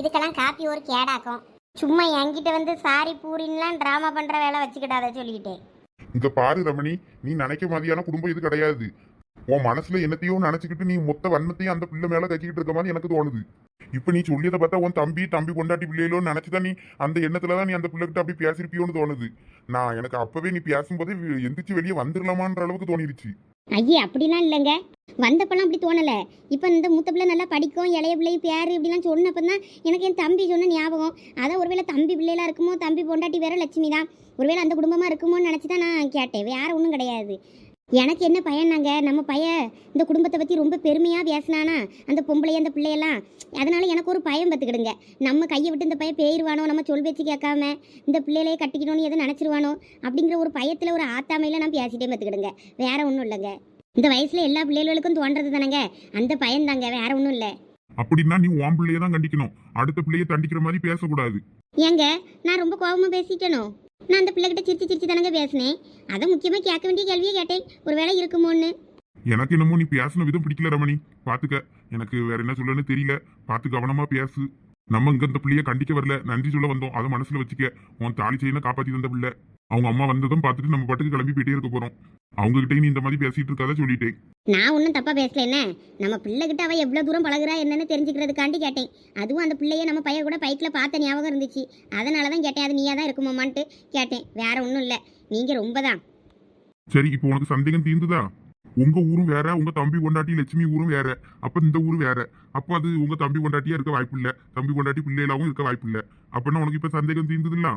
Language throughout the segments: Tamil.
இதுக்கெல்லாம் காப்பி ஒரு கேடாக்கும். சும்மா என்கிட்ட வந்து சாரி பூரின்லாம் ட்ராமா பண்ற வேலை வச்சுக்கிட்டாத சொல்லிக்கிட்டேன் இங்க பாரு ரமணி நீ நினைக்க மாதிரியான குடும்பம் இது கிடையாது. உன் மனசுல என்னத்தையோ நினைச்சுக்கிட்டு நீ மொத்த வன்மத்தையும் அந்த பிள்ளை மேல கட்டிக்கிட்டு இருக்க மாதிரி எனக்கு தோணுது. இப்ப நீ சொல்லியதை பார்த்தா உன் தம்பி தம்பி கொண்டாட்டி பிள்ளைகளோ நினைச்சுதான் நீ அந்த எண்ணத்துலதான் நீ அந்த பிள்ளைகிட்ட அப்படி பேசிருப்பியோன்னு தோணுது. நான் எனக்கு அப்பவே நீ பேசும்போதே எந்திரிச்சு வெளியே வந்துடலாமான்ற அளவுக்கு தோணிருச்சு. ஐயே அப்படிலாம் இல்லைங்க. வந்தப்பெல்லாம் அப்படி தோணலை. இப்போ இந்த மூத்த பிள்ளை நல்லா படிக்கும் இளைய பிள்ளை பேர் இப்படிலாம் சொன்னப்போ தான் எனக்கு என் தம்பி சொன்ன ஞாபகம். அதான் ஒருவேளை தம்பி பிள்ளைலாம் இருக்குமோ தம்பி பொண்டாட்டி வேற லட்சுமி தான். ஒருவேளை அந்த குடும்பமாக இருக்குமோன்னு நினச்சி தான் நான் கேட்டேன். வேற ஒன்றும் கிடையாது. எனக்கு என்ன பையனாங்க நம்ம பையன் இந்த குடும்பத்தை பற்றி ரொம்ப பெருமையாக பேசினானா? அந்த பொம்பளை அந்த பிள்ளையெல்லாம். அதனால எனக்கு ஒரு பயம் பார்த்துக்கிடுங்க நம்ம கையை விட்டு இந்த பையன் பேயிருவானோ? நம்ம சொல் பேச்சு கேட்காம இந்த பிள்ளையிலே கட்டிக்கணும்னு எதுவும் நினச்சிருவானோ? அப்படிங்கிற ஒரு பயத்தில் ஒரு ஆத்தாமையில் நான் பேசிட்டே பார்த்துக்கிடுங்க வேற ஒன்றும் இல்லைங்க. இந்த வயசுல எல்லா பிள்ளைகளுக்கும் தோன்றது தானங்க. அந்த பயம் தாங்க வேற ஒன்றும் இல்லை. அப்படின்னா நீ உன் பிள்ளைய தான் கண்டிக்கணும். அடுத்த பிள்ளைய தண்டிக்கிற மாதிரி பேசக்கூடாது. ஏங்க நான் ரொம்ப கோபமா பேசிட்டேனோ? நான் அந்த பிள்ளைகிட்ட சிரிச்சு சிரிச்சு தானங்க பேசினேன். அதை முக்கியமா கேட்க வேண்டிய கேள்வியே கேட்டேன். ஒரு வேலை இருக்குமோன்னு. எனக்கு என்னமோ நீ பேசின விதம் பிடிக்கல ரமணி. பாத்துக்க. எனக்கு வேற என்ன சொல்லணும்னு தெரியல. பார்த்து கவனமா பேசு. நம்ம இங்க இந்த பிள்ளைய கண்டிக்க வரல. நன்றி சொல்ல வந்தோம். அதை மனசுல வச்சுக்க. உன் தாலி செய்யணும் காப்பாத்தி தந்த பிள்ளை. அவங்க அம்மா வந்ததும் பார்த்துட்டு நம்ம பாட்டுக்கு கிளம்பி போயிட்டே இருக்க போறோம். அவங்க கிட்டயும் நீ இந்த மாதிரி பேசிட்டு இருக்காத சொல்லிட்டேன். நான் ஒன்றும் தப்பா பேசல என்ன? நம்ம பிள்ளைகிட்ட அவ எவ்வளோ தூரம் பழகுறா என்னன்னு தெரிஞ்சுக்கிறதுக்காண்டி கேட்டேன். அதுவும் அந்த பிள்ளைய நம்ம பையன் கூட பைக்கில் பார்த்த ஞாபகம் இருந்துச்சு. அதனால தான் கேட்டேன் அது நீயா தான் இருக்குமாமான்ட்டு கேட்டேன். வேற ஒன்றும் இல்லை. நீங்கள் ரொம்ப தான் சரி இப்போ உனக்கு சந்தேகம் தீர்ந்துதா? உங்க ஊரும் வேற உங்க தம்பி கொண்டாட்டி லட்சுமி ஊரும் வேற. அப்ப இந்த ஊரு வேற. அப்போ அது உங்க தம்பி கொண்டாட்டியா இருக்க வாய்ப்பு இல்ல. தம்பி கொண்டாட்டி பிள்ளைகளாவும் இருக்க வாய்ப்பு இல்ல. அப்படின்னா உனக்கு இப்ப சந்தேகம் தீர்ந்ததுல்ல?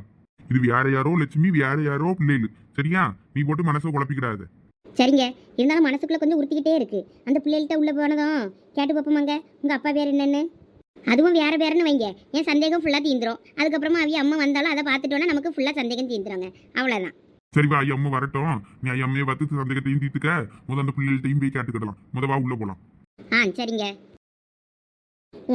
இது வேற யாரோ லட்சுமி வேற யாரோ பிள்ளைகள் சரியா? நீ போட்டு மனசை குழப்பிக்கிடாத. சரிங்க. இருந்தாலும் மனசுக்குள்ள கொஞ்சம் உறுத்திக்கிட்டே இருக்கு. அந்த பிள்ளைகள்கிட்ட உள்ள போனதும் கேட்டு பார்ப்போமாங்க உங்க அப்பா பேர் என்னன்னு? அதுவும் வேற வேறன்னு வைங்க. என் சந்தேகம் ஃபுல்லாக தீந்துரும். அதுக்கப்புறமா அவிய அம்மா வந்தாலும் அதை பார்த்துட்டோன்னா நமக்கு ஃபுல்லாக சந்தேகம் தீந்துருங்க. அவ்வளோதான் சரி வா ஐயம்மா வரட்டும். நீ ஐயம்மையை பார்த்து சந்தேகத்தையும் தீர்த்துக்க. முத அந்த பிள்ளைகள்ட்டையும் போய் கேட்டுக்கிடலாம். முத வா உள்ள போலாம். ஆ சரிங்க.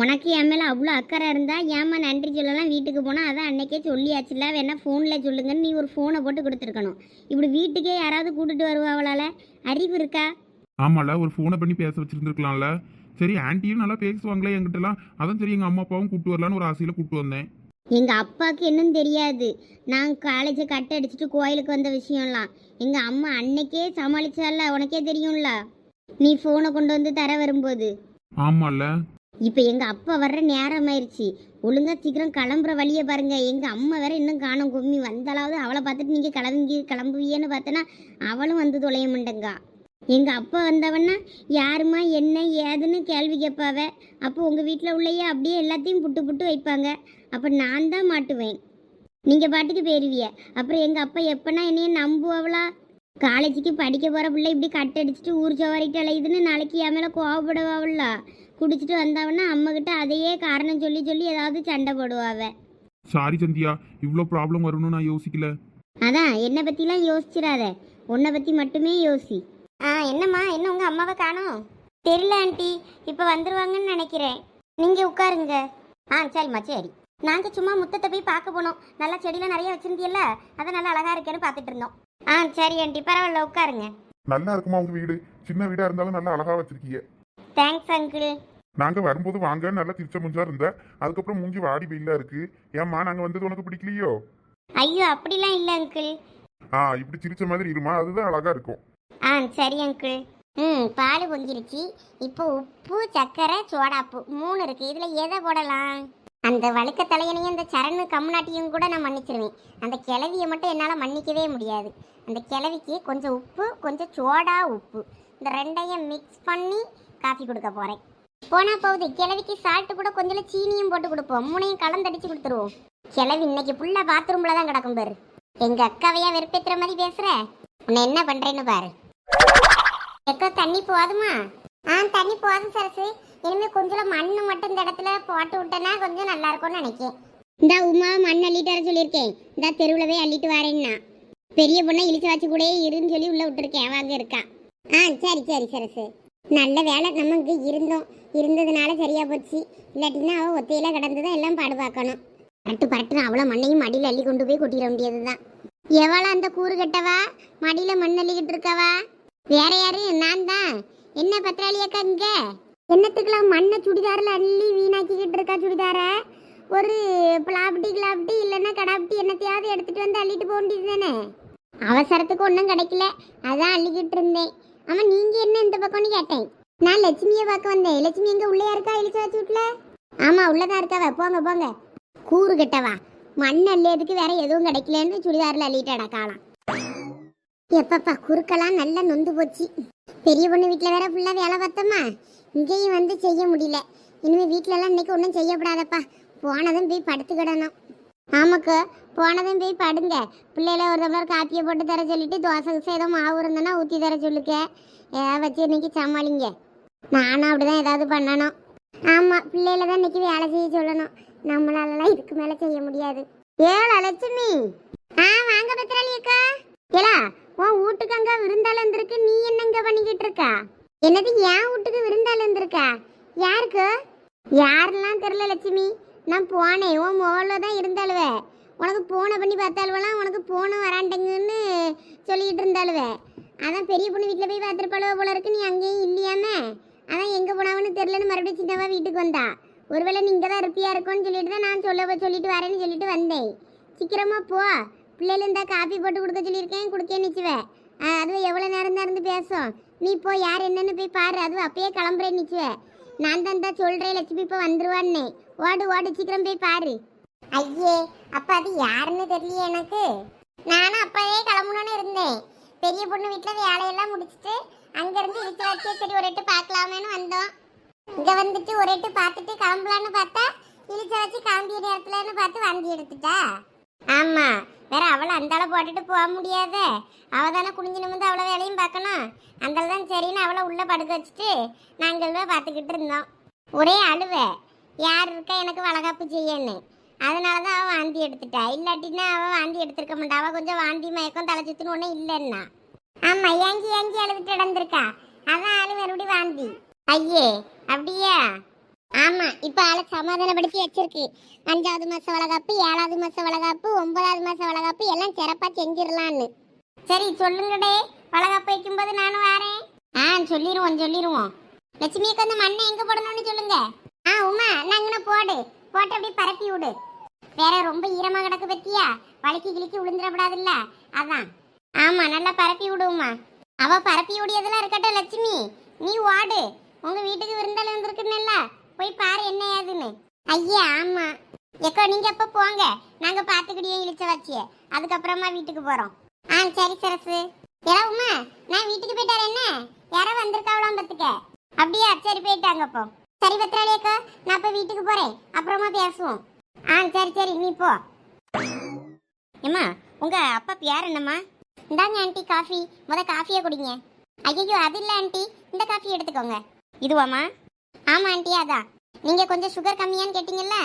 உனக்கு என் மேலே அவ்வளோ அக்கறை இருந்தா ஏம்மா நன்றி சொல்லலாம் வீட்டுக்கு போனால் அதான் அன்னைக்கே சொல்லியாச்சுல வேணா ஃபோனில் சொல்லுங்கன்னு நீ ஒரு ஃபோனை போட்டு கொடுத்துருக்கணும். இப்படி வீட்டுக்கே யாராவது கூட்டிட்டு வருவாங்களால அறிவு இருக்கா? ஆமால ஒரு ஃபோனை பண்ணி பேச வச்சிருந்துருக்கலாம்ல. சரி ஆன்ட்டியும் நல்லா பேசுவாங்களே என்கிட்டலாம். அதான் சரி எங்கள் அம்மா அப்பாவும் கூப்பிட்டு வரலான்னு ஒரு ஆசையில் கூப்பிட்டு வந்தேன். எங்கள் அப்பாவுக்கு என்னன்னு தெரியாது. நான் காலேஜை கட் அடிச்சுட்டு கோயிலுக்கு வந்த விஷயம்லாம். எங்கள் அம்மா அன்னைக்கே சமாளிச்சால உனக்கே தெரியும்ல? நீ ஃபோனை கொண்டு வந்து தர வரும்போது. ஆமால. இப்போ எங்கள் அப்பா வர்ற நேரம் ஆயிடுச்சு ஒழுங்கா சீக்கிரம் கிளம்புற வழியை பாருங்க. எங்கள் அம்மா வேற இன்னும் காணும். கும்மி வந்தாலாவது அவளை பார்த்துட்டு நீங்கள் கிளம்பி கிளம்புவியன்னு பார்த்தனா அவளும் வந்து தொலைய மாட்டேங்கா. எங்கள் அப்பா வந்தவன்னா யாருமா என்ன ஏதுன்னு கேள்வி கேட்பாவ. அப்போ உங்கள் வீட்டில் உள்ளேயே அப்படியே எல்லாத்தையும் புட்டு புட்டு வைப்பாங்க. அப்போ நான் தான் மாட்டுவேன். நீங்கள் பாட்டுக்கு போயிருவிய. அப்புறம் எங்கள் அப்பா எப்போனா என்னைய நம்புவாங்களா காலேஜுக்கு படிக்க போகிற பிள்ளை இப்படி கட் அடிச்சுட்டு ஊர் சவாரிட்டு அலையுதுன்னு நாளைக்கு என் மேலே கோவப்படுவாள்ல குடிச்சிட்டு வந்தவன்னா அம்மாக்கிட்ட அதையே காரணம் சொல்லி சொல்லி ஏதாவது சண்டை போடுவாவ. சாரி சந்தியா இவ்வளோ ப்ராப்ளம் வரும்னு நான் யோசிக்கல. அதான் என்னை பற்றிலாம் யோசிச்சிடாத உன்னை பற்றி மட்டுமே யோசி. ஆ என்னம்மா என்ன உங்கள் அம்மாவை காணோம்? தெரியல ஆண்டி இப்போ வந்துருவாங்கன்னு நினைக்கிறேன். நீங்கள் உட்காருங்க. ஆ சரிம்மா சரி. நாங்கள் சும்மா முத்தத்தை போய் பார்க்க போனோம். நல்லா செடியெலாம் நிறைய வச்சிருந்தியல்ல? அதான் நல்லா அழகாக இருக்கேன்னு பார்த்துட்டு இருந்தோம். ஆ சரி ஆண்டி பரவாயில்ல உட்காருங்க. நல்லா இருக்குமா உங்க வீடு? சின்ன வீடா இருந்தாலும் நல்லா அழகா வச்சிருக்கீங்க. தேங்க்ஸ் அங்கிள் நாங்க வரும்போது வாங்க நல்லா திருச்ச முஞ்சா இருந்த. அதுக்கப்புறம் மூஞ்சி வாடி வெயிலா இருக்கு. ஏம்மா நாங்க வந்தது உனக்கு பிடிக்கலையோ? ஐயோ அப்படிலாம் இல்லை அங்கிள் ஆ இப்படி சிரிச்ச மாதிரி இருமா? அதுதான் அழகா இருக்கும். ஆ சரி அங்கிள் ம் பால் பொங்கிருச்சு. இப்போ உப்பு சர்க்கரை சோடாப்பு மூணு இருக்கு. இதில் எதை போடலாம்? அந்த வழுக்க தலையனையும் அந்த சரணு கம்நாட்டியும் கூட நான் மன்னிச்சிருவேன். அந்த கிளவியை மட்டும் என்னால் மன்னிக்கவே முடியாது. அந்த கிளவிக்கு கொஞ்சம் உப்பு கொஞ்சம் சோடா உப்பு. இந்த ரெண்டையும் மிக்ஸ் பண்ணி காஃபி கொடுக்க போகிறேன் போனால் போகுது கிளவிக்கு சால்ட்டு கூட கொஞ்சம் சீனியும் போட்டு கொடுப்போம். மூணையும் கலந்தடிச்சு கொடுத்துருவோம். கிளவி இன்னைக்கு ஃபுல்லாக பாத்ரூமில் தான் கிடக்கும் பாரு. எங்கள் அக்காவையா வெறுப்பேற்றுற மாதிரி பேசுகிற உன்னை என்ன பண்ணுறேன்னு பாரு. எக்கோ தண்ணி போதுமா? ஆ தண்ணி போதும் சரசு. இனிமே கொஞ்சம் மண் மட்டும் இந்த இடத்துல போட்டு விட்டனா கொஞ்சம் நல்லா இருக்கும்னு நினைக்கிறேன். இந்த உமா மண் அள்ளிட்டு வர சொல்லியிருக்கேன். இந்த தெருவில் போய் அள்ளிட்டு வரேன்னா. பெரிய பொண்ணை இழிச்சு வச்சு கூட இருன்னு சொல்லி உள்ள விட்டுருக்கேன் வாங்க இருக்கா. ஆ சரி சரி சரசு நல்ல வேலை நம்ம இங்கே இருந்தோம். இருந்ததுனால சரியா போச்சு. இல்லாட்டின்னா அவள் ஒத்தையில கிடந்துதான் எல்லாம் பாடு பார்க்கணும். பரட்டு பரட்டுன்னு அவ்வளோ மண்ணையும் மடியில் அள்ளி கொண்டு போய் கொட்டிட வேண்டியதுதான். எவ்வளோ அந்த கூறு கட்டவா? மடியில் மண் அள்ளிக்கிட்டு இருக்கவா? வேற யாரு? நான் தான் என்ன பத்திராளியக்கா இங்கே? என்னத்துக்கெல்லாம் மண்ணை சுடிதாரில் அள்ளி வீணாக்கிக்கிட்டு இருக்கா சுடிதார? ஒரு பிளாப்டி கிளாப்டி இல்லைன்னா கடாப்டி என்னத்தையாவது எடுத்துட்டு வந்து அள்ளிட்டு போக வேண்டியது தானே? அவசரத்துக்கு ஒன்றும் கிடைக்கல. அதான் அள்ளிக்கிட்டு இருந்தேன். ஆமா நீங்க என்ன இந்த பக்கம்னு கேட்டேன். நான் லட்சுமியை பார்க்க வந்தேன். லட்சுமி எங்கே உள்ளே இருக்கா இழிச்சு வச்சு வீட்டுல? ஆமா உள்ளதான் இருக்காவ. போங்க போங்க. கூறு கெட்டவா? மண் அள்ளியதுக்கு வேற எதுவும் கிடைக்கலன்னு சுடிதாரில் அள்ளிட்டு காலாம். எப்பப்பா குறுக்கெல்லாம் நல்லா நொந்து போச்சு. பெரிய பொண்ணு வீட்டில் வேற ஃபுல்லாக வேலை பார்த்தோமா? இங்கேயும் வந்து செய்ய முடியல. இனிமேல் வீட்டிலலாம் இன்னைக்கு ஒன்றும் செய்யப்படாதப்பா. போனதும் போய் படுத்துக்கிடணும் ஆமாக்கு போனதும் போய் படுங்க. பிள்ளையில ஒரு டம்ளர் காப்பியை போட்டு தர சொல்லிட்டு தோசை கிசை ஏதோ மாவு இருந்தனா ஊற்றி தர சொல்லுக்க ஏதாவது வச்சு இன்னைக்கு சமாளிங்க. நானும் அப்படிதான் ஏதாவது பண்ணணும். ஆமாம் பிள்ளையில தான் இன்னைக்கு வேலை செய்ய சொல்லணும். நம்மளாலலாம் இதுக்கு மேலே செய்ய முடியாது. ஏழா லட்சுமி. ஆ வாங்க பத்திராளி அக்கா. ஏலா உன் வீட்டுக்கு அங்கே விருந்தாள் வந்திருக்கு. நீ என்னங்க பண்ணிக்கிட்டு இருக்கா? என்னது என் வீட்டுக்கு விருந்தாள் வந்திருக்கா? யாருக்கு? யாரெல்லாம் தெரியல லட்சுமி. நான் போனேன். உன் மோள தான் இருந்தாளுவ. உனக்கு போனை பண்ணி பார்த்தாளுவலாம் உனக்கு போன வராண்டங்கன்னு சொல்லிக்கிட்டு இருந்தாலுவே அதான் பெரிய பொண்ணு வீட்டில் போய் பார்த்துருப்பாளுவ போல இருக்கு. நீ அங்கேயும் இல்லையாமே? அதான் எங்கே போனாவன்னு தெரிலன்னு மறுபடியும் சின்னவா வீட்டுக்கு வந்தா. ஒருவேளை நீங்கள் தான் இருப்பியா இருக்கும்னு சொல்லிட்டு தான் நான் சொல்ல சொல்லிட்டு வரேன்னு சொல்லிட்டு வந்தேன். சீக்கிரமாக போ. பிள்ளைல இருந்தால் காப்பி போட்டு கொடுக்க சொல்லியிருக்கேன் கொடுக்க நிச்சுவேன் அது எவ்வளோ நேரம் தான் இருந்து பேசும்? நீ போ யார் என்னன்னு போய் பாரு. அதுவும் அப்பயே கிளம்புறேன் நிச்சுவ நான் தான் தான் சொல்கிறேன் லட்சுமி இப்போ வந்துருவான்னு. ஓடு ஓடு சீக்கிரம் போய் பாரு. ஐயே அப்ப அது யாருன்னு தெரியல எனக்கு. நானும் அப்பவே கிளம்பணும்னு இருந்தேன். பெரிய பொண்ணு வீட்டில் வேலையெல்லாம் முடிச்சிட்டு அங்கேருந்து இழுத்து வச்சே சரி ஒரு எட்டு பார்க்கலாமேன்னு வந்தோம். இங்க வந்துட்டு ஒரு எட்டு பார்த்துட்டு கிளம்பலான்னு பார்த்தா இழுச்ச வச்சு கிளம்பிய நேரத்துலன்னு பார்த்து வண்டி எடுத்துட்டா? ஆமா வேற அவளை அந்தால போட்டுட்டு போக முடியாத. அவ தானே குனிஞ்சு நிமிந்து அவ்வளோ வேலையும் பார்க்கணும். அந்தால தான் சரின்னு அவளை உள்ள படுக்க வச்சுட்டு நாங்கள் பார்த்துக்கிட்டு இருந்தோம். ஒரே அழுவ. யார் இருக்கா எனக்கு வளகாப்பு செய்யன்னு. அதனால தான் அவள் வாந்தி எடுத்துட்டா. இல்லாட்டின்னா அவள் வாந்தி எடுத்திருக்க மாட்டா. அவள் கொஞ்சம் வாந்தி மயக்கம் தலை சுற்றுன்னு ஒன்றும் இல்லைன்னா. ஆமாம் ஏங்கி ஏங்கி அழுதுட்டு இடந்திருக்கா அதான் ஆளு மறுபடியும் வாந்தி. ஐயே அப்படியா? ஆமா இப்ப ஆளை சமாதானப்படுத்தி வச்சிருக்கு. அஞ்சாவது மாச வளகாப்பு ஏழாவது மாச வளகாப்பு ஒன்பதாவது மாச வளகாப்பு எல்லாம் சிறப்பா செஞ்சிடலான்னு. சரி சொல்லுங்கடே. வளகாப்பு வைக்கும்போது நானும் வரேன். ஆ சொல்லிடுவோம் சொல்லிடுவோம் லட்சுமிக்கு அந்த மண்ணை எங்க போடணும்னு சொல்லுங்க? ஆ உமா நாங்கன போடு. போட்டு அப்படியே பரப்பி விடு. வேற ரொம்ப ஈரமா கிடக்கு பத்தியா? வலிக்கி கிளிக்கி விழுந்துடக்கூடாதுல்ல அதான். ஆமா நல்லா பரப்பி விடுவோமா அவ பரப்பி விடியதெல்லாம் இருக்கட்டும் லட்சுமி. நீ ஓடு. உங்க வீட்டுக்கு விருந்தாள் வந்திருக்குன்னு போய் பாரு என்ன ஏதுன்னு ஐயா ஆமா. எக்கோ நீங்க அப்ப போங்க. நாங்க பாத்துக்கிட்டே இழிச்ச வச்சிய. அதுக்கப்புறமா வீட்டுக்கு போறோம். ஆ சரி சரசு. ஏடா உமா நான் வீட்டுக்கு போயிட்டாரு என்ன? யாரோ வந்திருக்காவளாம் பத்துக்க. அப்படியா சரி போயிட்டாங்க அப்போ. சரி பத்திராளி அக்கா நான் இப்ப வீட்டுக்கு போறேன். அப்புறமா பேசுவோம். ஆ சரி சரி நீ போ. ஏம்மா உங்க அப்பா பேர் என்னம்மா? இந்தாங்க ஆண்டி காஃபி. முத காஃபியை குடிங்க. ஐயோ அது இல்லை ஆண்டி. இந்த காஃபி எடுத்துக்கோங்க. இதுவாம்மா? ஆமா ஆண்டி அதான். நீங்க கொஞ்சம் சுகர் கம்மியான்னு கேட்டீங்கல்ல?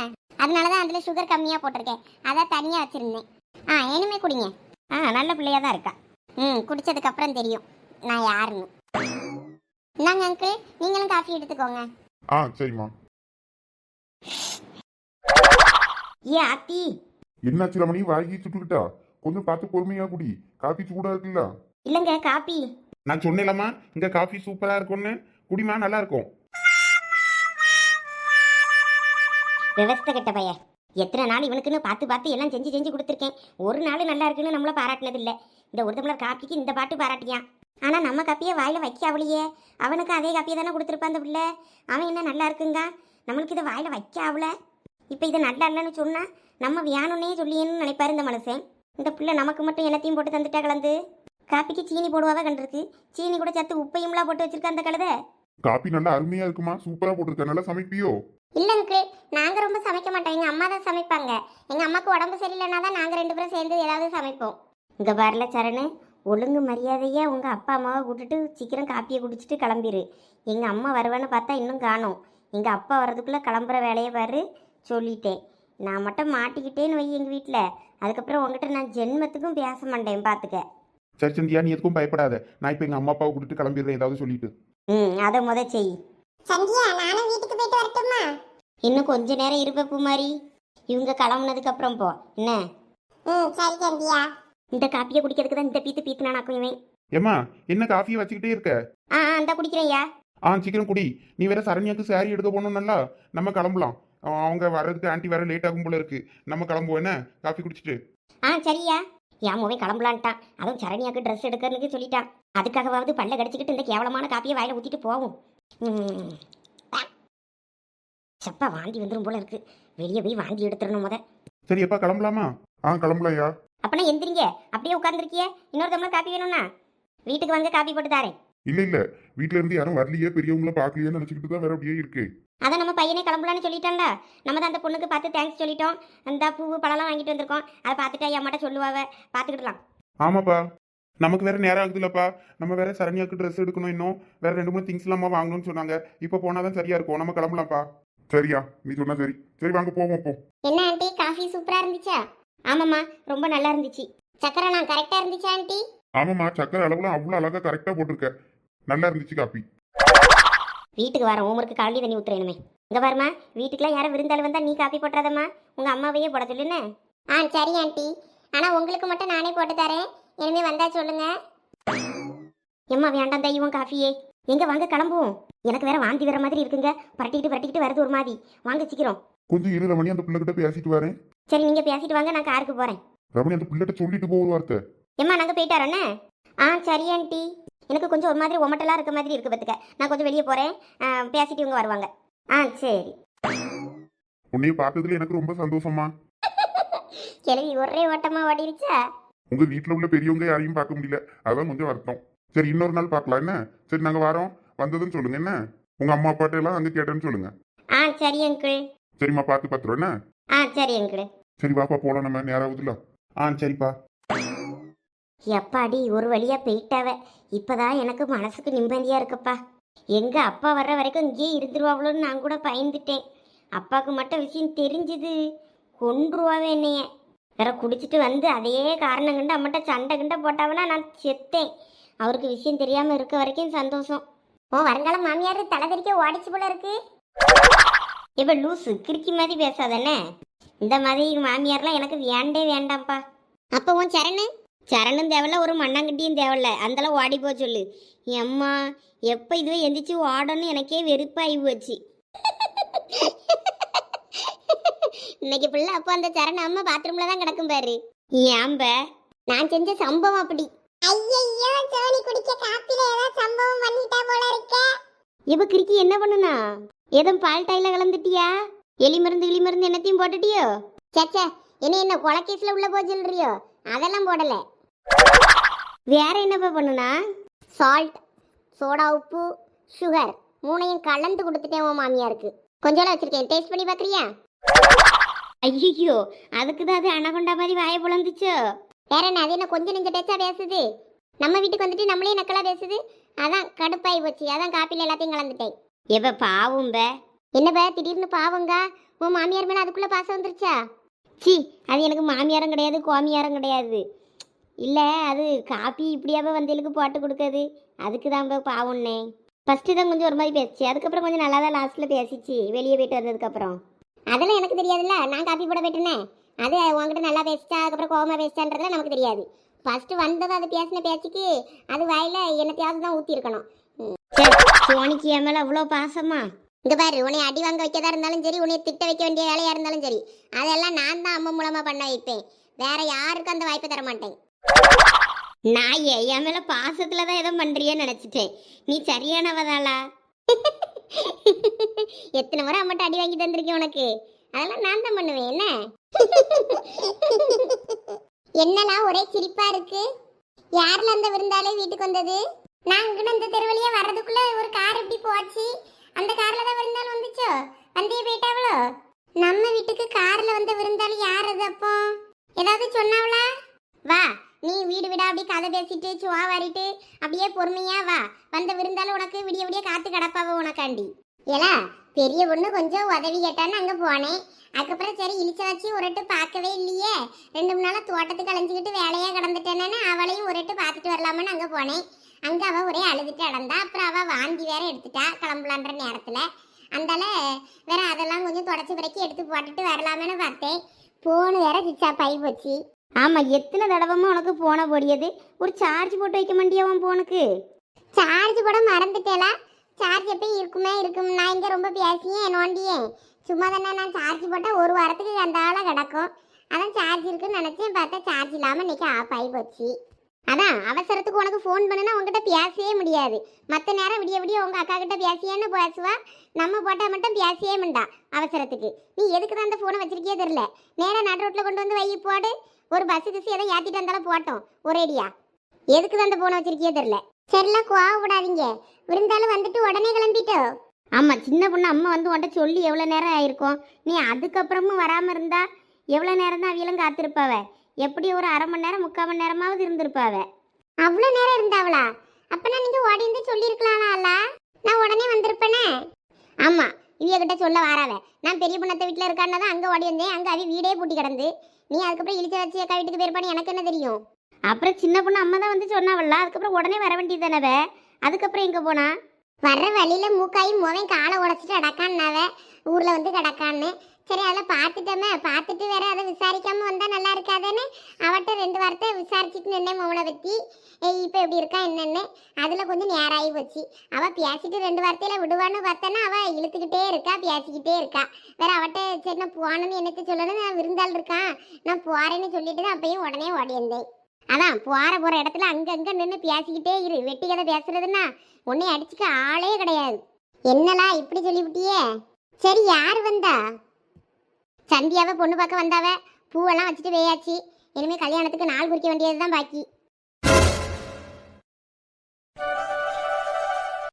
அதனால தான் அதில் சுகர் கம்மியாக போட்டிருக்கேன். அதான் தனியாக வச்சுருந்தேன். ஆ இனிமே குடிங்க. ஆ நல்ல பிள்ளையா தான் இருக்கா. ம் குடிச்சதுக்கு அப்புறம் தெரியும். நான் யாருன்னு. இந்தாங்க அங்கிள் நீங்களும் காஃபி எடுத்துக்கோங்க. ஆ சரிம்மா. ஏ ஆத்தி. என்னாச்சு ரமணி? வாங்கி சுட்டுக்கிட்டா? கொஞ்சம் பார்த்து பொறுமையா குடி. காபி சூடா இருக்குல்ல? இல்லைங்க காப்பி நான் சொன்னேன்லம்மா இங்க காஃபி சூப்பரா இருக்கும்னு. குடிமா நல்லா இருக்கும். விவஸ்த கெட்ட பைய. எத்தனை நாள் இவனுக்குன்னு பார்த்து பார்த்து எல்லாம் செஞ்சு செஞ்சு கொடுத்துருக்கேன். ஒரு நாள் நல்லா இருக்குன்னு நம்மள பாராட்டினது இல்லை இந்த ஒரு தமிழர் காப்பிக்கு இந்த பாட்டு பாராட்டியான் ஆனால் நம்ம காப்பியை வாயில வைக்க அவளையே அவனுக்கு அதே காப்பியை தானே கொடுத்துருப்பான் அந்த பிள்ளை. அவன் என்ன நல்லா இருக்குங்க? நம்மளுக்கு இதை வாயில வைக்க இப்போ இதை நல்லா இல்லைன்னு சொன்னா நம்ம வியானனே சொல்லியேன்னு நினைப்பாரு இந்த மனுஷன். இந்த பிள்ளை நமக்கு மட்டும் எல்லாத்தையும் போட்டு தந்துட்டா கலந்து? காப்பிக்கு சீனி போடுவாவே கண்டிருக்கு? சீனி கூட சேர்த்து உப்பையும்லாம் போட்டு வச்சிருக்கா அந்த கழுதை? காப்பி நல்லா அருமையா இருக்குமா? சூப்பராக போட்டிருக்க. நல்லா சமைப்பியோ? இல்லை அங்கிள் நாங்கள் ரொம்ப சமைக்க மாட்டோம். எங்கள் அம்மா தான் சமைப்பாங்க. எங்கள் அம்மாவுக்கு உடம்பு சரியில்லைனா தான் நாங்கள் ரெண்டு பேரும் சேர்ந்து ஏதாவது சமைப்போம். இங்க வரல சரணு ஒழுங்கு மரியாதையா உங்க அப்பா அம்மாவை கூட்டிட்டு சீக்கிரம் காப்பியை குடிச்சிட்டு கிளம்பிரு. எங்க அம்மா வருவேன்னு பார்த்தா இன்னும் காணோம். எங்க அப்பா வர்றதுக்குள்ள கிளம்புற வேலையை பாரு சொல்லிட்டேன். நான் மட்டும் மாட்டிக்கிட்டேன்னு வை எங்க வீட்டில் அதுக்கப்புறம் உங்ககிட்ட நான் ஜென்மத்துக்கும் பேச மாட்டேன் பார்த்துக்க சரி சந்தியா நீ எதுக்கும் பயப்படாத. நான் இப்போ எங்க அம்மா அப்பாவை கூட்டிட்டு கிளம்பிடுறேன் ஏதாவது சொல்லிட்டு. ம் அதை முத செய். சந்தியா நானும் வீட்டுக்கு போயிட்டு வரட்டுமா? இன்னும் கொஞ்ச நேரம் இருப்ப பூமாரி. இவங்க கிளம்புனதுக்கு அப்புறம் போ. என்ன? ம் சரி சந்தியா. இந்த காப்பியை குடிக்கிறதுக்கு தான் இந்த பீத்து பீத்து நான் இவன். ஏம்மா என்ன காஃபியை வச்சுக்கிட்டே இருக்க? ஆ ஆ இந்த குடிக்கிறேன்யா ஆ சீக்கிரம் குடி. நீ வேற சரண்யாக்கு சாரி எடுக்க போகணும் நல்லா நம்ம கிளம்பலாம். அவங்க வர்றதுக்கு ஆன்ட்டி வர லேட் ஆகும் போல இருக்கு. நம்ம கிளம்புவோம் என்ன? காஃபி குடிச்சிட்டு. ஆ சரியா என் மூவே கிளம்பலான்ட்டான். அதுவும் சரணியாக்கு ட்ரெஸ் எடுக்கிறதுக்கு சொல்லிட்டான். அதுக்காகவாவது பல்ல கடிச்சிக்கிட்டு இந்த கேவலமான காப்பியை வாயில ஊத்திட்டு போவோம். சப்பா வாந்தி வந்துரும் போல இருக்கு. வெளியே போய் வாந்தி எடுத்துடணும் முத. சரி எப்பா கிளம்பலாமா? ஆ கிளம்பலையா? அப்பனா எந்திரிங்க. அப்படியே உட்காந்துருக்கிய இன்னொரு டம்ளர் காப்பி வேணும்னா? வீட்டுக்கு வாங்க காப்பி போட்டு தாரேன். இல்ல இல்ல. வீட்ல இருந்து யாரும் வரலையே பெரியவங்கள பாக்கலையேன்னு நினைச்சுக்கிட்டு தான் வேற அப்படியே இருக்கு. அதான் நம்ம பையனே கிளம்பலான்னு சொல்லிட்டான்ல நம்ம தான் அந்த பொண்ணுக்கு பார்த்து தேங்க்ஸ் சொல்லிட்டோம். அந்த பூவு பழம்லாம் வாங்கிட்டு வந்திருக்கோம். அதை பார்த்துட்டு என் அம்மாட்ட சொல்லுவாவ. பார்த்துக்கிடலாம். ஆமாப்பா. நமக்கு வேற நேரம் ஆகுதுல்லப்பா நம்ம வேற சரண்யாக்கு ட்ரெஸ் எடுக்கணும் இன்னும். வேற ரெண்டு மூணு திங்ஸ் எல்லாம் வாங்கணும்னு சொன்னாங்க. இப்போ போனாதான் சரியா இருக்கும். நம்ம கிளம்பலாம்ப்பா. சரியா. நீ சொன்னா சரி. சரி வாங்க போவோம் போ. என்ன ஆண்டி காஃபி சூப்பரா இருந்துச்சா? ஆமாம்மா ரொம்ப நல்லா இருந்துச்சு. சக்கரை நான் கரெக்டா இருந்துச்சா ஆண்டி ஆமாம்மா சக்கரை அளவுலாம் அவ்வளோ அழகா கரெக்டா போட்டிருக்க. நல்லா இருந்துச்சு காப்பி வீட்டுக்கு வர ஹோம்ஒர்க்கு காலி தண்ணி ஊத்துறேனுமே. இங்க பாருமா வீட்டுக்குலாம் யாரும் விருந்தாளி வந்தா நீ காப்பி போட்டுறாதம்மா. உங்க அம்மாவையே போட சொல்லுன்னு. ஆ சரி ஆண்டி ஆனா உங்களுக்கு மட்டும் நானே போட்டு தரேன். இனிமே வந்தா சொல்லுங்க. எம்மா வேண்டாம் தெய்வம் காஃபியே. எங்க வாங்க கிளம்புவோம். எனக்கு வேற வாந்தி வர மாதிரி இருக்குங்க. பரட்டிக்கிட்டு பரட்டிக்கிட்டு வருது ஒரு மாதிரி. வாங்க சீக்கிரம். கொஞ்சம் இரு ரமணி அந்த பிள்ளைகிட்ட பேசிட்டு வரேன். சரி நீங்க பேசிட்டு வாங்க நான் காருக்கு போறேன். ரமணி அந்த பிள்ளைகிட்ட சொல்லிட்டு போ ஒரு வார்த்தை. எம்மா நாங்க போயிட்டாரோண்ணே ஆ சரி ஆண்டி. எனக்கு கொஞ்சம் ஒரு மாதிரி ஒமட்டலா இருக்க மாதிரி இருக்கு பத்துக்க. நான் கொஞ்சம் வெளியே போறேன். ஆ, பேசிட்டு இவங்க வருவாங்க. ஆ சரி. உன்னைய பார்த்ததுல எனக்கு ரொம்ப சந்தோஷமா கிளவி ஒரே ஓட்டமா ஓடிருச்சா? உங்க வீட்ல உள்ள பெரியவங்க யாரையும் பார்க்க முடியல. அதான் கொஞ்சம் வருத்தம். சரி இன்னொரு நாள் பார்க்கலாம். என்ன? சரி நாங்க வரோம். வந்ததுன்னு சொல்லுங்க. என்ன? உங்க அம்மா அப்பாட்ட எல்லாம் அங்க கேட்டேன்னு சொல்லுங்க. ஆ சரி அங்கிள். சரிம்மா பார்த்து பத்துருவோம் என்ன? ஆ சரி அங்கிள். சரி வாப்பா போலாம் நம்ம. நேராகுதுல ஆ சரிப்பா. எப்பாடி ஒரு வழியா போயிட்டாவ. இப்பதான் எனக்கு மனசுக்கு நிம்மதியா இருக்குப்பா. எங்க அப்பா வர்ற வரைக்கும் இங்கேயே இருந்துருவாங்களோன்னு நான் கூட பயந்துட்டேன். அப்பாவுக்கு மட்டும் விஷயம் தெரிஞ்சுது. கொன்றுவாவே என்னைய. வேற குடிச்சிட்டு வந்து அதே காரணம் கண்டு அம்மட்ட சண்டை கிண்ட போட்டாவனா நான் செத்தேன். அவருக்கு விஷயம் தெரியாம இருக்க வரைக்கும் சந்தோஷம். ஓ வருங்கால மாமியார் தலை தெரிக்க ஓடிச்சு போல இருக்கு. இப்ப லூசு கிறுக்கி மாதிரி பேசாதானே இந்த மாதிரி மாமியார்லாம் எனக்கு வேண்டே வேண்டாம்ப்பா. அப்போ உன் சரணு சரணும் தேவையில்ல ஒரு மண்ணாங்கட்டியும் தேவையில்ல. அந்தளவு ஓடி போக சொல்லு. எம்மா எப்போ இதுவே எந்திரிச்சு ஓடணும்னு எனக்கே வெறுப்பாகி போச்சு. இன்னைக்கு பிள்ளை அப்போ அந்த சரண் அம்மா பாத்ரூம்ல தான் கிடக்கும் பாரு. ஏம்ப நான் செஞ்ச சம்பவம் அப்படி. ஐயோ சோனி குடிக்க காப்பில ஏதாவது சம்பவம் பண்ணிட்டா போல இருக்க. இப்போ கிறுக்கி என்ன பண்ணுனா? எதுவும் பால் டைல கலந்துட்டியா? எலி மருந்து கிளி மருந்து என்னத்தையும் போட்டுட்டியோ? சச்சா என்ன என்ன கொலக்கேஸ்ல உள்ள போய் சொல்றியோ? அதெல்லாம் போடல. வேற என்னப்பா பண்ணுனா? சால்ட் சோடா உப்பு சுகர் மூணையும் கலந்து கொடுத்துட்டேன் உன் மாமியாருக்கு. கொஞ்சம் வச்சிருக்கேன். டேஸ்ட் பண்ணி பார்க்கறியா ஐயோ அதுக்கு தான் அது அனகொண்டா மாதிரி வாய புலந்துச்சோ வேற என்ன அது என்ன கொஞ்சம் நெஞ்ச பேச்சா பேசுது? நம்ம வீட்டுக்கு வந்துட்டு நம்மளே நக்கலா பேசுது? அதான் கடுப்பாயி போச்சு. அதான் காப்பில எல்லாத்தையும் கலந்துட்டேன். எவ பாவும் பே. என்னப்பா திடீர்னு பாவங்க? உன் மாமியார் மேலே அதுக்குள்ள பாசம் வந்துருச்சா? சி அது எனக்கு மாமியாரும் கிடையாது கோமியாரும் கிடையாது. இல்லை அது காப்பி இப்படியாவே வந்தேலுக்கு போட்டு கொடுக்குது. அதுக்கு தான் இப்போ பாவம்னே. ஃபஸ்ட்டு தான் கொஞ்சம் ஒரு மாதிரி பேசிச்சு. அதுக்கப்புறம் கொஞ்சம் நல்லா தான் லாஸ்ட்டில் பேசிச்சு. வெளியே போயிட்டு வந்ததுக்கப்புறம். அதெல்லாம் எனக்கு தெரியாதுல்ல. நான் காப்பி போட போயிட்டேனே. அது உன்கிட்ட நல்லா பேசிச்சா அதுக்கப்புறம் கோவமா பேசிச்சான்றதுலாம் நமக்கு தெரியாது. ஃபர்ஸ்ட் வந்தது அது பேசின பேச்சுக்கு அது வாயில என்னத்தையாவது தான் ஊத்தி இருக்கணும் சோனிக்கு என் மேலே அவ்வளோ பாசமா? இங்க பாரு உன்னை அடி வாங்க வைக்கதா இருந்தாலும் சரி உன்னை திட்ட வைக்க வேண்டிய வேலையா இருந்தாலும் சரி அதெல்லாம் நான் தான் அம்மா மூலமா பண்ண வைப்பேன். வேற யாருக்கும் அந்த வாய்ப்பை தர மாட்டேன். நான் என் மேலே பாசத்தில் தான் ஏதோ பண்ணுறியன்னு நினச்சிட்டேன். நீ சரியானவதாளா? எத்தனை முறை அம்மாட்ட அடி வாங்கி தந்திருக்கேன் உனக்கு? அதெல்லாம் நான் தான் பண்ணுவேன். என்ன? என்னலாம் ஒரே சிரிப்பா இருக்கு? யார்ல அந்த விருந்தாலே வீட்டுக்கு வந்தது? நான் நாங்க இந்த தெருவழியா வர்றதுக்குள்ள ஒரு கார் எப்படி போச்சு. அந்த கார்ல தான் விருந்தாள் வந்துச்சோ? வந்தே போயிட்டாவளோ? நம்ம வீட்டுக்கு கார்ல வந்த விருந்தாளி யார் அது அப்போ? ஏதாவது சொன்னாவளா? வா நீ வீடு விடா அப்படியே கதை பேசிட்டு சுவா வாரிட்டு அப்படியே பொறுமையா வா. வந்த விருந்தாலும் உனக்கு விடிய விடிய காத்து கிடப்பாவ உனக்காண்டி. ஏலா பெரிய பொண்ணு கொஞ்சம் உதவி கேட்டான்னு அங்க போனேன் அதுக்கப்புறம் சரி இழிச்ச வச்சு ஒருட்டு பார்க்கவே இல்லையே. ரெண்டு மூணு நாள் தோட்டத்துக்கு அலைஞ்சிக்கிட்டு வேலையா கிடந்துட்டேன்னு அவளையும் ஒருட்டு பார்த்துட்டு வரலாமான்னு அங்கே போனேன் அங்க அவ ஒரே அழுதுட்டு அடந்தா அப்புறம் அவ வாந்தி வேற எடுத்துட்டா கிளம்பலான்ற நேரத்துல. அந்தால வேற அதெல்லாம் கொஞ்சம் தொடச்சி பிறக்கி எடுத்து போட்டுட்டு வரலாமேன்னு பார்த்தேன். ஃபோனு வேற சுவிட்ச் ஆஃப் ஆகி போச்சு. ஆமாம் எத்தனை தடவைமா உனக்கு போன பொடியது? ஒரு சார்ஜ் போட்டு வைக்க மாட்டியாவும் போனுக்கு சார்ஜ் கூட மறந்துட்டேலா. சார்ஜ் எப்பயும் இருக்குமே இருக்கும் நான் இங்கே ரொம்ப பேசியேன் நோண்டியே. சும்மா தானே நான் சார்ஜ் போட்டால் ஒரு வாரத்துக்கு அந்த கிடக்கும். அதான் சார்ஜ் இருக்குன்னு நினச்சேன் பார்த்தா சார்ஜ் இல்லாமல் இன்றைக்கி ஆஃப் ஆகி போச்சு. அதான் அவசரத்துக்கு உனக்கு ஃபோன் பண்ணுனா உங்ககிட்ட பேசவே முடியாது. மற்ற நேரம் விடிய விடிய உங்கள் அக்கா கிட்ட பேசியேன்னு பேசுவா. நம்ம போட்டால் மட்டும் பேசவே மாட்டா அவசரத்துக்கு. நீ எதுக்கு தான் அந்த ஃபோனை வச்சிருக்கியே தெரில நேராக நடு ரோட்டில் கொண்டு வந்து வை போடு. ஒரு பஸ் கிசு எதை ஏற்றிட்டு வந்தாலும் போட்டோம் ஒரேடியா எதுக்கு தான் போன வச்சிருக்கியே தெரில சரிலாம் கோவப்படாதீங்க. விருந்தாலும் வந்துட்டு உடனே கிளம்பிட்டோ. ஆமாம் சின்ன பொண்ணு அம்மா வந்து உன்ட்ட சொல்லி எவ்வளோ நேரம் ஆயிருக்கும். நீ அதுக்கப்புறமும் வராமல் இருந்தா எவ்வளோ நேரம் தான் அவியலும் காத்திருப்பாவ? எப்படி ஒரு அரை மணி நேரம் முக்கால் மணி நேரமாவது இருந்திருப்பாவ? அவ்வளோ நேரம் இருந்தாவளா அப்பனா நீங்கள் ஓடி இருந்து சொல்லியிருக்கலாம்ல நான் உடனே வந்திருப்பேனே ஆமாம் இவிய கிட்ட சொல்ல வராவ நான் பெரிய பொண்ணத்த வீட்டில் இருக்கான்னு தான் அங்கே ஓடி வந்தேன். அங்கே அவி வீடே பூட்டி கிடந்து. நீ அதுக்கப்புறம் இழிச்ச வச்சு அக்கா வீட்டுக்கு போயிருப்பான்னு எனக்கு என்ன தெரியும்? அப்புறம் சின்ன பொண்ணு அம்மா தான் வந்து சொன்னாவல்ல. அதுக்கப்புறம் உடனே வர வேண்டியது தானவ அதுக்கப்புறம் எங்கே போனா? வர்ற வழியில மூக்காயி மோவன் காலை உடச்சிட்டு அடக்கான்னாவ ஊர்ல வந்து கிடக்கான்னு. சரி அதில் பார்த்துட்டோமே. பார்த்துட்டு வேற அதை விசாரிக்காம வந்தால் நல்லா இருக்காதுன்னு அவட்ட ரெண்டு வார்த்தை விசாரிச்சுட்டு நின்னேன் மோவனை பற்றி ஏய், எப்படி இருக்கா என்னென்னு? அதில் கொஞ்சம் நேராகி போச்சு. அவள் பேசிட்டு ரெண்டு வார்த்தையில் விடுவான்னு பார்த்தேன்னா அவள் இழுத்துக்கிட்டே இருக்கா பேசிக்கிட்டே இருக்கா. வேற அவட்ட சரி நான் போகணும்னு என்னத்த சொல்லணும் நான் விருந்தாள் இருக்கான் நான் போகிறேன்னு சொல்லிட்டு தான் அப்பயும் உடனே ஓடி வந்தேன். அதான் போகிற போகிற இடத்துல அங்கங்கே நின்று பேசிக்கிட்டே இரு. வெட்டி கதை பேசுறதுன்னா உன்னை அடிச்சுக்க ஆளே கிடையாது. என்னலா இப்படி சொல்லிவிட்டியே? சரி யார் வந்தா? சந்தியாவை பொண்ணு பார்க்க வந்தாவ? பூவெல்லாம் வச்சுட்டு வேயாச்சு. இனிமேல் கல்யாணத்துக்கு நாள் குறிக்க வேண்டியது தான் பாக்கி.